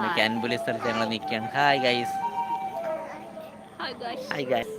ഞങ്ങൾ ക്യാൻപുലി സ്ഥലത്ത് ഞങ്ങൾ നിൽക്കുകയാണ് ഹായ് ഗൈസ് ഹായ് ഗൈസ്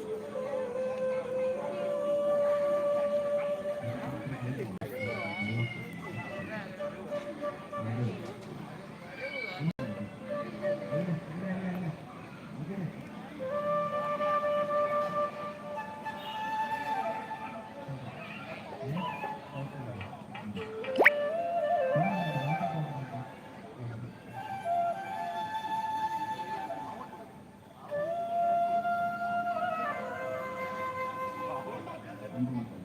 நன்றி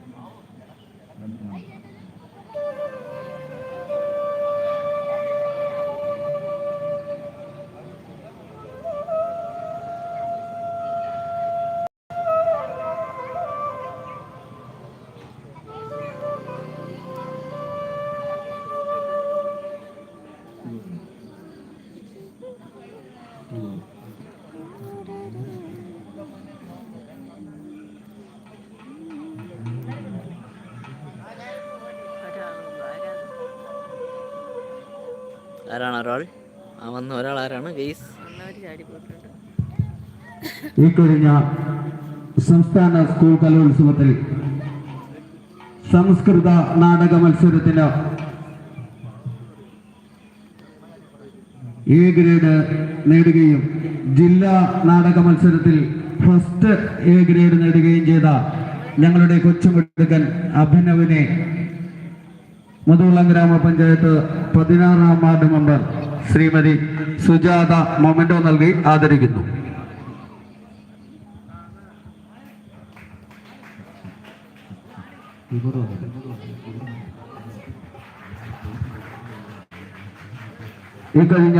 ആരാണ് ഒരാൾ? ആ വന്ന ഒരാൾ ആരാണ്? ഗെയ്സ് ഈ കഴിഞ്ഞ സംസ്ഥാന സ്കൂൾ കലോത്സവത്തിൽ സംസ്കൃത നാടക മത്സരത്തിന് എ ഗ്രേഡ് നേടുകയും ജില്ലാ നാടക മത്സരത്തിൽ ഫസ്റ്റ് എ ഗ്രേഡ് നേടുകയും ചെയ്ത ഞങ്ങളുടെ കൊച്ചുമിടുക്കൻ അഭിനവിനെ മുതുകുളം ഗ്രാമപഞ്ചായത്ത് പതിനാറാം ward member Shrimati Sujatha memento നൽകി ആദരിക്കുന്നു. ഇക്കഴിഞ്ഞ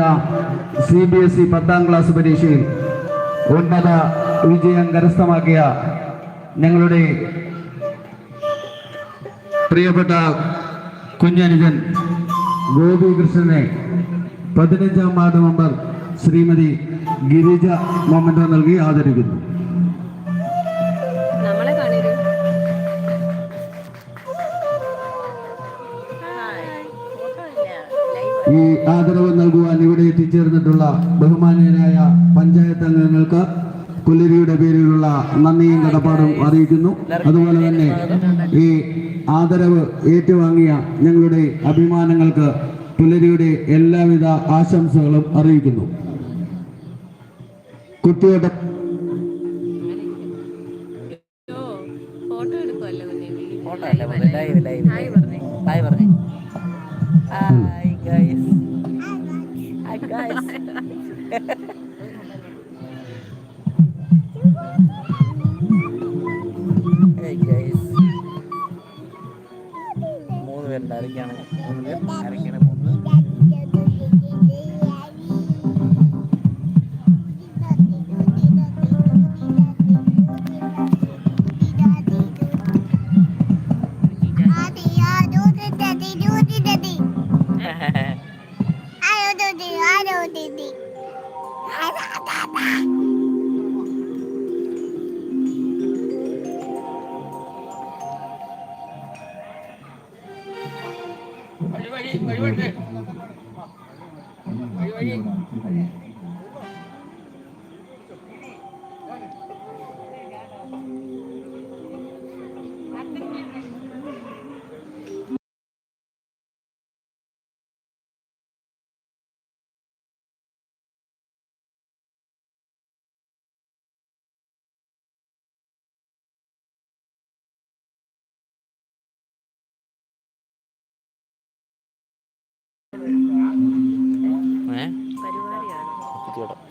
സി ബി എസ് ഇ പത്താം ക്ലാസ് പരീക്ഷയിൽ ഉന്നത വിജയം കരസ്ഥമാക്കിയ ഞങ്ങളുടെ പ്രിയപ്പെട്ട കുഞ്ഞനുജൻ ഗോപികൃഷ്ണനെ പതിനഞ്ചാം ward member Shrimati Girija memento നൽകി ആദരിക്കുന്നു. ഈ ആദരവ് നൽകുവാൻ ഇവിടെ എത്തിച്ചേർന്നിട്ടുള്ള ബഹുമാനീയരായ പഞ്ചായത്ത് അംഗങ്ങൾക്ക് പുല്ലരിയുടെ പേരിലുള്ള നന്ദിയും കടപ്പാടും അറിയിക്കുന്നു. അതുപോലെ തന്നെ ഈ ആദരവ് ഏറ്റുവാങ്ങിയ ഞങ്ങളുടെ അഭിമാനങ്ങൾക്ക് പുലരിയുടെ എല്ലാവിധ ആശംസകളും അറിയിക്കുന്നു. കുട്ടിയുടെ ഫോട്ടോ guys. Hi ഫോട്ടോ മൂന്ന് പേരുണ്ട് ആരൊക്കെയാണ് వై వై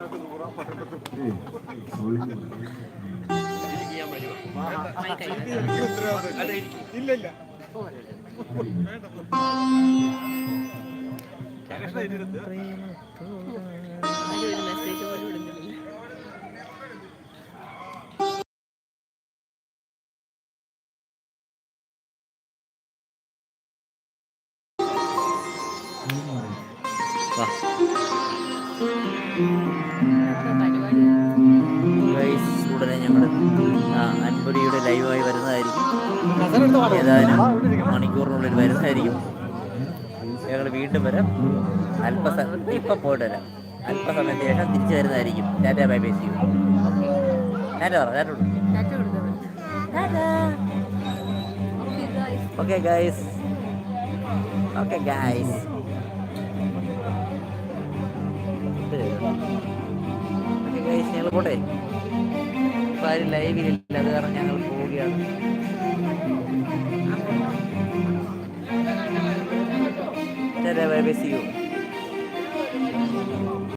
ഒരു മെസ്സേജ് പോലും ഇടുന്നില്ല പരിപാടി ഗൈസ് ഉടനെ ഞങ്ങൾ അൻപടിയുടെ ലൈവായി വരുന്നതായിരിക്കും. ഏതായാലും മണിക്കൂറിനുള്ളിൽ വരുന്നതായിരിക്കും. ഞങ്ങൾ വീണ്ടും വരാം. അല്പസമയം ഇപ്പം പോയിട്ട് വരാം. അല്പസമയത്തിന് ശേഷം തിരിച്ചു വരുന്നതായിരിക്കും. ടാറ്റ ബൈ ബൈ ചെയ്യും ടാറ്റ പറ tata okay guys okay guys ഞങ്ങൾ പോട്ടെ ഇപ്പം ആരും ലൈവിലില്ല അത് കാരണം ഞങ്ങൾ പോവുകയാണ്. ചേട്ടാ ബൈ ബൈ സി